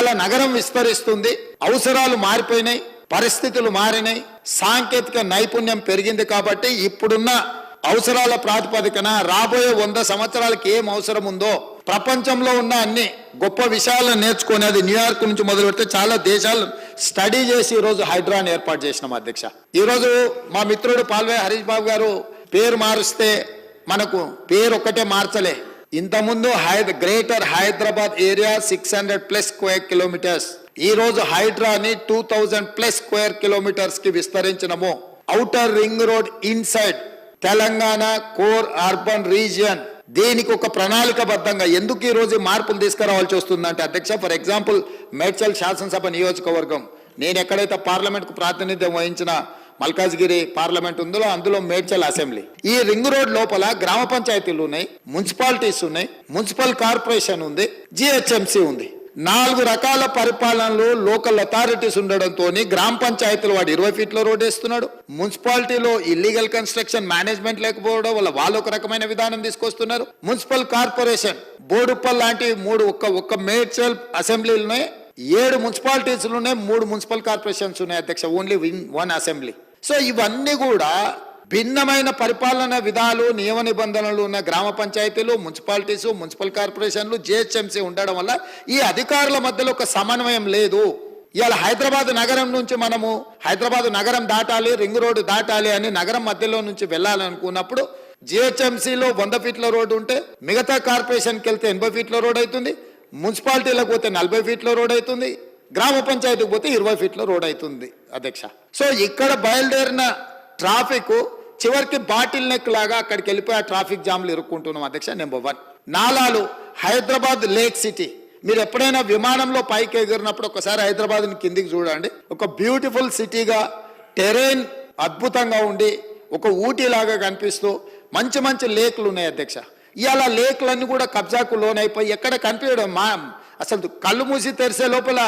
ఇవాళ నగరం విస్తరిస్తుంది. అవసరాలు మారిపోయినాయి. పరిస్థితులు మారినాయి. సాంకేతిక నైపుణ్యం పెరిగింది కాబట్టి ఇప్పుడున్న అవసరాల ప్రాతిపదికన రాబోయే వంద సంవత్సరాలకి ఏం అవసరం ఉందో ప్రపంచంలో ఉన్న అన్ని గొప్ప విషయాలను నేర్చుకుని అది న్యూయార్క్ నుంచి మొదలు పెడితే చాలా దేశాలు స్టడీ చేసి ఈ రోజు ఏర్పాటు చేసినాం అధ్యక్ష. ఈ రోజు మా మిత్రుడు పాల్వే హరీష్ బాబు గారు పేరు మారుస్తే మనకు పేరు ఒక్కటే మార్చలే. ఇంతకుముందు హైద greater Hyderabad area six hundred plus square kilometres. ఈ రోజు హైడ్రాని టూ థౌజండ్ ప్లస్ స్క్వేర్ కిలోమీటర్స్కి విస్తరించినము. Outer ring road inside Telangana core urban region. దీనికి ఒక ప్రణాళికబద్ధంగా ఎందుకు ఈ రోజు మార్పులు తీసుకురావాల్సి వస్తుందంటే అధ్యక్ష ఫర్ ఎగ్జాంపుల్ మేడ్చల్ శాసనసభ నియోజకవర్గం. నేను ఎక్కడైతే పార్లమెంట్కు ప్రాతినిధ్యం వహించిన మల్కాజ్గిరి పార్లమెంట్ ఉందో అందులో మేడ్చల్ అసెంబ్లీ. ఈ రింగ్ రోడ్ లోపల గ్రామ పంచాయతీలు ఉన్నాయి మున్సిపాలిటీస్ ఉన్నాయి మున్సిపల్ కార్పొరేషన్ ఉంది జిహెచ్ఎంసి ఉంది. నాలుగు రకాల పరిపాలనలు లోకల్ అథారిటీస్ ఉండడంతో గ్రామ పంచాయతీలు వాడు ఇరవై ఫీట్ల రోడ్ వేస్తున్నాడు. మున్సిపాలిటీలో ఇల్లీగల్ కన్స్ట్రక్షన్ మేనేజ్మెంట్ లేకపోవడం వల్ల వాళ్ళు ఒక రకమైన విధానం తీసుకొస్తున్నారు. మున్సిపల్ కార్పొరేషన్ బోడుప్పల్ లాంటి మూడు ఒక్క ఒక్క మేడ్చల్ అసెంబ్లీలున్నాయి. ఏడు మున్సిపాలిటీస్ ఉన్నాయి మూడు మున్సిపల్ కార్పొరేషన్స్ ఉన్నాయి అధ్యక్ష ఓన్లీ వన్ అసెంబ్లీ సో ఇవన్నీ కూడా భిన్నమైన పరిపాలన విధాలు నియమ నిబంధనలు ఉన్న గ్రామ పంచాయతీలు మున్సిపాలిటీస్ మున్సిపల్ కార్పొరేషన్లు జిహెచ్ఎంసీ ఉండడం వల్ల ఈ అధికారుల మధ్యలో ఒక సమన్వయం లేదు. ఇవాళ హైదరాబాద్ నగరం నుంచి మనము హైదరాబాద్ నగరం దాటాలి రింగ్ రోడ్డు దాటాలి అని నగరం మధ్యలో నుంచి వెళ్ళాలనుకున్నప్పుడు జిహెచ్ఎంసీలో వంద ఫీట్ల రోడ్డు ఉంటే మిగతా కార్పొరేషన్కి వెళ్తే ఎనభై ఫీట్ల రోడ్ అవుతుంది మున్సిపాలిటీలకు పోతే నలభై ఫీట్ల రోడ్ అవుతుంది గ్రామ పంచాయతీకి పోతే ఇరవై ఫీట్ల రోడ్ అవుతుంది అధ్యక్ష. సో ఇక్కడ బయలుదేరిన ట్రాఫిక్ చివరికి బాటిల్ నెక్ లాగా అక్కడికి వెళ్ళిపోయి ఆ ట్రాఫిక్ జామ్లు ఇరుక్కుంటున్నాం అధ్యక్ష నెంబర్ వన్. నాలాలు హైదరాబాద్ లేక్ సిటీ. మీరు ఎప్పుడైనా విమానంలో పైకి ఎగిరినప్పుడు ఒకసారి హైదరాబాద్ని కిందికి చూడండి. ఒక బ్యూటిఫుల్ సిటీగా టెరైన్ అద్భుతంగా ఉండి ఒక ఊటీ లాగా కనిపిస్తూ మంచి మంచి లేకులు ఉన్నాయి అధ్యక్ష. ఇవాళ లేకులన్నీ కూడా కబ్జాకు లోనైపోయి ఎక్కడ కనిపించడం? మా అసలు కళ్ళు మూసి తెరిసే లోపల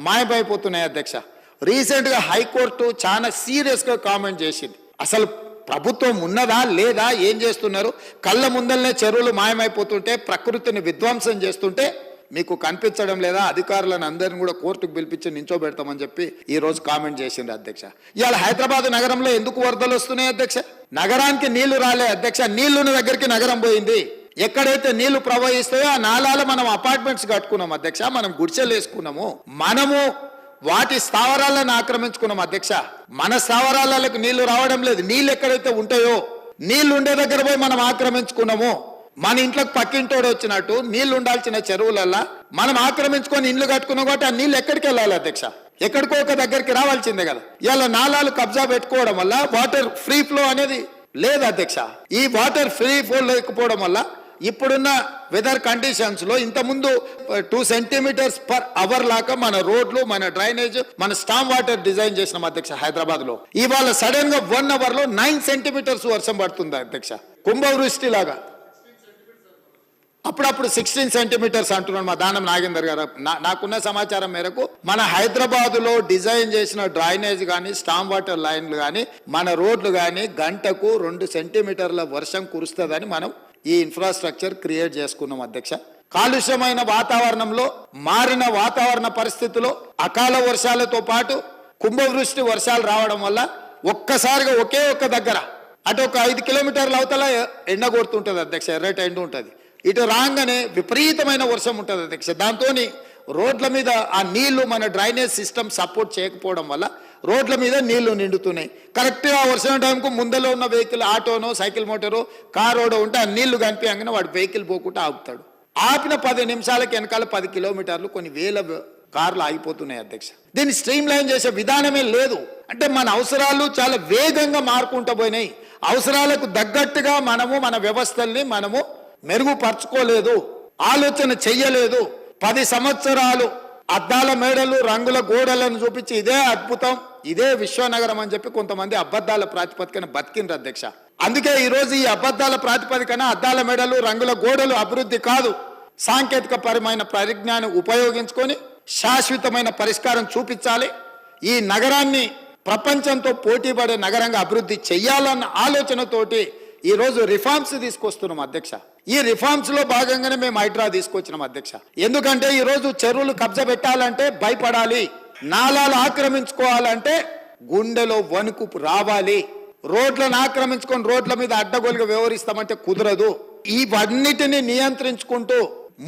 మాయమైపోతున్నాయి అధ్యక్ష. రీసెంట్గా హైకోర్టు చాలా సీరియస్గా కామెంట్ చేసింది. అసలు ప్రభుత్వం ఉన్నదా లేదా ఏం చేస్తున్నారు? కళ్ళ ముందలనే చెరువులు మాయమైపోతుంటే ప్రకృతిని విధ్వంసం చేస్తుంటే మీకు కనిపించడం లేదా? అధికారులను అందరిని కూడా కోర్టుకు పిలిపించి నించోబెడతామని చెప్పి ఈ రోజు కామెంట్ చేసింది అధ్యక్ష. ఇవాళ హైదరాబాద్ నగరంలో ఎందుకు వరదలు వస్తున్నాయి అధ్యక్ష? నగరానికి నీళ్ళు రాలే అధ్యక్ష. నీళ్ళున్న దగ్గరికి నగరం పోయింది. ఎక్కడైతే నీళ్ళు ప్రవహిస్తాయో ఆ నాలాలు మనం అపార్ట్మెంట్స్ కట్టుకున్నాం అధ్యక్ష మనం గుడిసెలు వేసుకున్నాము. మనము వాటి స్థావరాలను ఆక్రమించుకున్నాం అధ్యక్ష. మన స్థావరాలకు నీళ్ళు రావడం లేదు. నీళ్ళు ఎక్కడైతే ఉంటాయో నీళ్ళు ఉండే దగ్గర పోయి మనం ఆక్రమించుకున్నాము. మన ఇంట్లోకి పక్కింటోడు వచ్చినట్టు నీళ్ళు ఉండాల్సిన చెరువులల్లా మనం ఆక్రమించుకొని ఇండ్లు కట్టుకున్నాం కాబట్టి ఆ నీళ్ళు ఎక్కడికి వెళ్ళాలి అధ్యక్ష? ఎక్కడికో ఒక దగ్గరికి రావాల్సిందే కదా. ఇలా నాలాలు కబ్జా పెట్టుకోవడం వల్ల వాటర్ ఫ్రీ ఫ్లో అనేది లేదు అధ్యక్ష. ఈ వాటర్ ఫ్రీ ఫ్లో లేకపోవడం వల్ల ఇప్పుడున్న వెదర్ కండిషన్స్లో ఇంతకుముందు టూ సెంటీమీటర్స్ పర్ అవర్ లాగా మన రోడ్లు మన డ్రైనేజ్ మన స్టామ్ వాటర్ డిజైన్ చేసిన అధ్యక్ష హైదరాబాద్లో ఇవాళ సడన్గా వన్ అవర్లో నైన్ సెంటీమీటర్స్ వర్షం పడుతుంది అధ్యక్ష. కుంభవృష్టి లాగా. అప్పుడప్పుడు సిక్స్టీన్ సెంటీమీటర్స్ అంటున్నాడు మా దానం నాగేందర్ గారు. నా- నాకున్న సమాచారం మేరకు మన హైదరాబాద్లో డిజైన్ చేసిన డ్రైనేజ్ కానీ స్టామ్ వాటర్ లైన్లు కానీ మన రోడ్లు కానీ గంటకు రెండు సెంటీమీటర్ల వర్షం కురుస్తుందని మనం ఈ ఇన్ఫ్రాస్ట్రక్చర్ క్రియేట్ చేసుకున్నాం అధ్యక్ష. కాలుష్యమైన వాతావరణంలో మారిన వాతావరణ పరిస్థితుల్లో అకాల వర్షాలతో పాటు కుంభవృష్టి వర్షాలు రావడం వల్ల ఒక్కసారిగా ఒకే ఒక్క దగ్గర అటు ఒక ఐదు కిలోమీటర్ల అవతల ఎండ కొడుతుంటుంది అధ్యక్ష ఎర్రటి ఎండ ఉంటుంది. ఇటు రాగానే విపరీతమైన వర్షం ఉంటుంది అధ్యక్ష. దాంతో రోడ్ల మీద ఆ నీళ్ళు మన డ్రైనేజ్ సిస్టమ్ సపోర్ట్ చేయకపోవడం వల్ల రోడ్ల మీద నీళ్ళు నిండుతున్నాయి. కరెక్ట్గా వర్షం టైంకు ముందలో ఉన్న వెహికల్ ఆటోనో సైకిల్ మోటారో కారోడో ఉంటే ఆ నీళ్ళు కనిపించగానే వాడు వెహికల్ పోకుండా ఆగుతాడు. ఆపిన పది నిమిషాలకి వెనకాల పది కిలోమీటర్లు కొన్ని వేల కార్లు ఆగిపోతున్నాయి అధ్యక్ష. దీన్ని స్ట్రీమ్ లైన్ చేసే విధానమే లేదు. అంటే మన అవసరాలు చాలా వేగంగా మారుకుంటూ పోయినాయి. అవసరాలకు తగ్గట్టుగా మనము మన వ్యవస్థల్ని మనము మెరుగుపరచుకోలేదు. ఆలోచన చెయ్యలేదు. పది సంవత్సరాలు అద్దాల మేడలు రంగుల గోడలను చూపించి ఇదే అద్భుతం ఇదే విశ్వనగరం అని చెప్పి కొంతమంది అబద్ధాల ప్రాతిపదికన బతికిండ్రు అధ్యక్ష. అందుకే ఈరోజు ఈ అబద్ధాల ప్రాతిపదికన అద్దాల మేడలు రంగుల గోడలు అభివృద్ధి కాదు. సాంకేతిక పరమైన పరిజ్ఞానం ఉపయోగించుకొని శాశ్వతమైన పరిష్కారం చూపించాలి. ఈ నగరాన్ని ప్రపంచంతో పోటీపడే నగరంగా అభివృద్ధి చెయ్యాలన్న ఆలోచనతోటి ఈరోజు రిఫార్మ్స్ తీసుకొస్తున్నాం అధ్యక్ష. ఈ రిఫార్మ్స్లో భాగంగానే మేము హైడ్రా తీసుకొచ్చినాం అధ్యక్ష. ఎందుకంటే ఈ రోజు చెరువులు కబ్జా పెట్టాలంటే భయపడాలి. నాలాలు ఆక్రమించుకోవాలంటే గుండెలో వణుకు రావాలి. రోడ్లను ఆక్రమించుకొని రోడ్ల మీద అడ్డగోలుగా వ్యవహరిస్తామంటే కుదరదు. ఇవన్నిటిని నియంత్రించుకుంటూ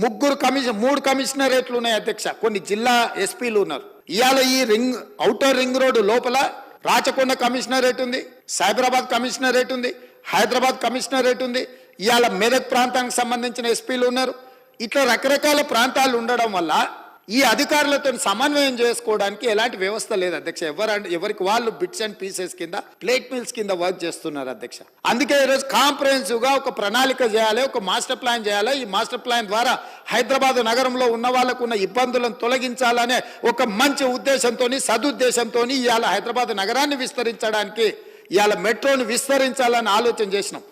ముగ్గురు కమిషన్ మూడు కమిషనరేట్లు ఉన్నాయి అధ్యక్ష. కొన్ని జిల్లా ఎస్పీలు ఉన్నారు. ఇవాళ ఈ రింగ్ అవుటర్ రింగ్ రోడ్డు లోపల రాచకొండ కమిషనరేట్ ఉంది సైబరాబాద్ కమిషనరేట్ ఉంది హైదరాబాద్ కమిషనరేట్ ఉంది ఇవాళ మెదక్ ప్రాంతానికి సంబంధించిన ఎస్పీలు ఉన్నారు. ఇట్లా రకరకాల ప్రాంతాలు ఉండడం వల్ల ఈ అధికారులతో సమన్వయం చేసుకోవడానికి ఎలాంటి వ్యవస్థ లేదు అధ్యక్ష. ఎవరు ఎవరికి వాళ్ళు బిట్స్ అండ్ పీసెస్ కింద ప్లేట్ మిల్స్ కింద వర్క్ చేస్తున్నారు అధ్యక్ష. అందుకే ఈరోజు కాంప్రహెన్సివ్గా ఒక ప్రణాళిక చేయాలి ఒక మాస్టర్ ప్లాన్ చేయాలి. ఈ మాస్టర్ ప్లాన్ ద్వారా హైదరాబాద్ నగరంలో ఉన్న వాళ్ళకు ఉన్న ఇబ్బందులను తొలగించాలనే ఒక మంచి ఉద్దేశంతో సదుద్దేశంతో ఇవాళ హైదరాబాద్ నగరాన్ని విస్తరించడానికి ఇవాళ మెట్రోని విస్తరించాలని ఆలోచన చేసినాం.